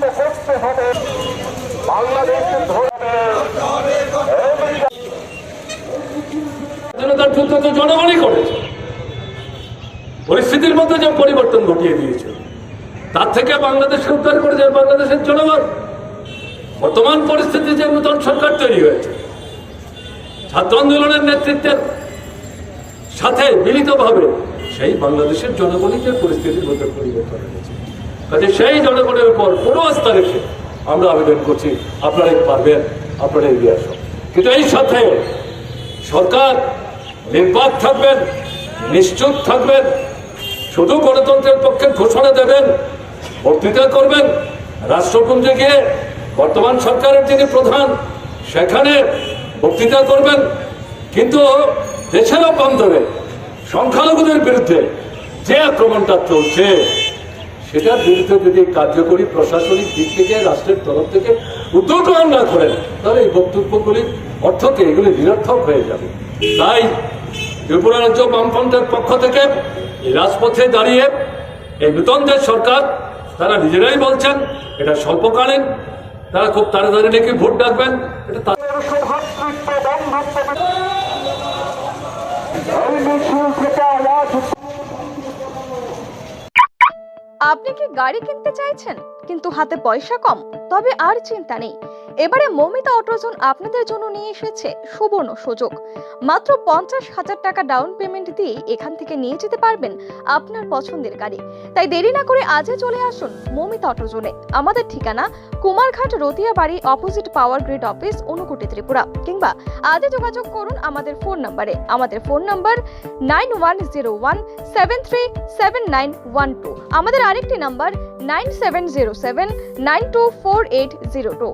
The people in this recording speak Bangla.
প্রতিষ্ঠিত করতে হবে। জনগণই করেছে। পরিস্থিতির মধ্যে যে পরিবর্তন ঘটিয়ে দিয়েছে, তার থেকে বাংলাদেশকে উদ্ধার করেছে বাংলাদেশের জনগণ। বর্তমান পরিস্থিতি যে নতুন সরকার তৈরি হয়েছে, ছাত্র আন্দোলনের নেতৃত্বের সাথে মিলিতভাবে সেই বাংলাদেশের জনগণই যে পরিস্থিতির মধ্যে পরিবর্তন হয়েছে কাজে সেই জনগণের উপর পুরো আস্থা রেখে আমরা আবেদন করছি, আপনারাই পারবেন আপনারা এগিয়ে আসুন। কিন্তু এই সাথে সরকার নির্বাক থাকবেন, নিশ্চুপ থাকবেন, শুধু গণতন্ত্রের পক্ষে ঘোষণা দেবেন, বক্তৃতা করবেন, রাষ্ট্রপুঞ্জে গিয়ে বর্তমান সরকারের যিনি প্রধান, সেখানে বক্তৃতা করবেন। কিন্তু দেশের অভ্যন্তরে সংখ্যালঘুদের বিরুদ্ধে যে আক্রমণটা চলছে সেটার বিরুদ্ধে যদি কার্যকরী প্রশাসনিক দিক থেকে, রাষ্ট্রের তরফ থেকে উদ্যোগ না করেন, তাহলে এই বক্তব্যগুলির অর্থকে এগুলি নিরর্থক হয়ে যাবে। তাই ত্রিপুরা রাজ্য বামফ্রন্টের পক্ষ থেকে রাজপথে দাঁড়িয়ে এই নূতন যে সরকার, তারা নিজেরাই বলছেন, এটা স্বল্পকালীন, তারা খুব তাড়াতাড়ি নাকি ভোট ডাকবেন, এটা তাদের আপনি কি গাড়ি কিনতে চাইছেন? কিন্তু হাতে পয়সা কম, তবে আর চিন্তা নেই। এবারে মমিতা অটোজন আপনাদের জন্য নিয়ে এসেছে সুবর্ণ সুযোগ। মাত্র পঞ্চাশ হাজার টাকা ডাউন পেমেন্ট দিয়ে এখান থেকে নিয়ে যেতে পারবেন আপনার পছন্দের গাড়ি। তাই দেরি না করে আজই চলে আসুন মমিতা অটোজনে। আমাদের ঠিকানা কুমারঘাট রতিয়া বাড়ি অপোজিট পাওয়ার গ্রিড অফিস অনুকুটি ত্রিপুরা। কিংবা আজই যোগাযোগ করুন আমাদের ফোন নাম্বারে আমাদের phone number nine one zero one seven three seven nine one two আমাদের আরেকটি number nine seven zero seven nine two four eight zero two.